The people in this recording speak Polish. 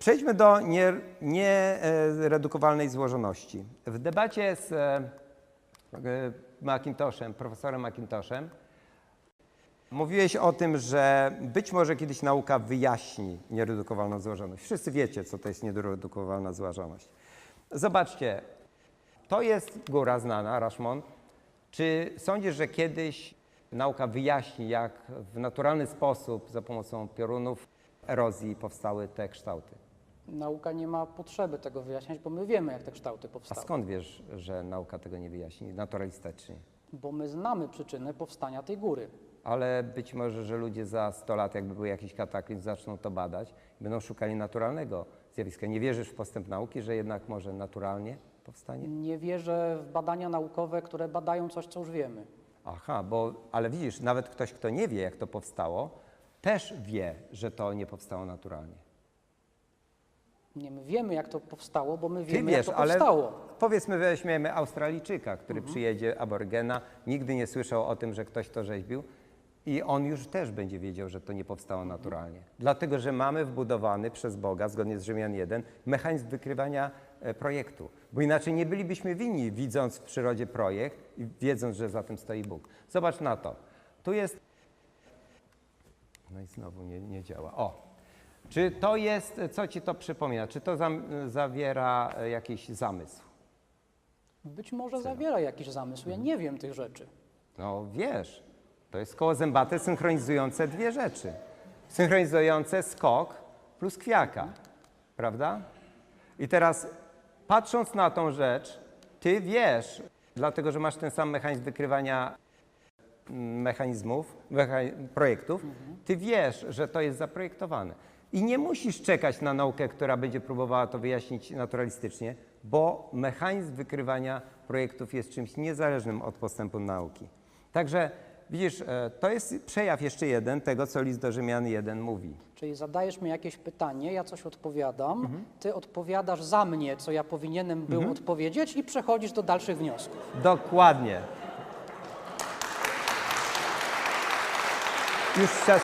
Przejdźmy do nieredukowalnej nie, e, złożoności. W debacie z e, e, McIntoshem, profesorem McIntoshem, mówiłeś o tym, że być może kiedyś nauka wyjaśni nieredukowalną złożoność. Wszyscy wiecie, co to jest nieredukowalna złożoność. Zobaczcie, to jest góra znana, Rashomon. Czy sądzisz, że kiedyś nauka wyjaśni, jak w naturalny sposób za pomocą piorunów erozji powstały te kształty? Nauka nie ma potrzeby tego wyjaśniać, bo my wiemy, jak te kształty A powstały. skąd wiesz, że nauka tego nie wyjaśni naturalistycznie? Bo my znamy przyczynę powstania tej góry. Ale być może, że ludzie za 100 lat, jakby był jakiś kataklizm, zaczną to badać i będą szukali naturalnego zjawiska. Nie wierzysz w postęp nauki, że jednak może naturalnie powstanie? Nie wierzę w badania naukowe, które badają coś, co już wiemy. Aha, bo, ale widzisz, nawet ktoś, kto nie wie, jak to powstało, też wie, że to nie powstało naturalnie. Nie, my wiemy, jak to powstało, bo my wiemy, wiesz, jak to ale powstało. powiedzmy, weźmiemy Australijczyka, który przyjedzie, aborygena, nigdy nie słyszał o tym, że ktoś to rzeźbił i on już też będzie wiedział, że to nie powstało naturalnie. Dlatego, że mamy wbudowany przez Boga, zgodnie z Rzymian 1, mechanizm wykrywania e, projektu. Bo inaczej nie bylibyśmy winni, widząc w przyrodzie projekt i wiedząc, że za tym stoi Bóg. Zobacz na to. Tu jest... No i znowu nie, nie działa. O, czy to jest, co ci to przypomina? Czy to zawiera e, jakiś zamysł? Być może zawiera jakiś zamysł, ja nie wiem tych rzeczy. No wiesz, to jest koło zębate synchronizujące dwie rzeczy. Synchronizujące skok plus kwiaka, prawda? I teraz patrząc na tą rzecz, ty wiesz, dlatego że masz ten sam mechanizm wykrywania mechanizmów, mecha- projektów, ty wiesz, że to jest zaprojektowane. I nie musisz czekać na naukę, która będzie próbowała to wyjaśnić naturalistycznie, bo mechanizm wykrywania projektów jest czymś niezależnym od postępu nauki. Także widzisz, e, to jest przejaw jeszcze jeden tego, co list do Rzymian 1 mówi. Czyli zadajesz mi jakieś pytanie, ja coś odpowiadam, Mhm. ty odpowiadadas za mnie, co ja powinienem był odpowiedzieć i przechodzisz do dalszych wniosków. Dokładnie. Już czas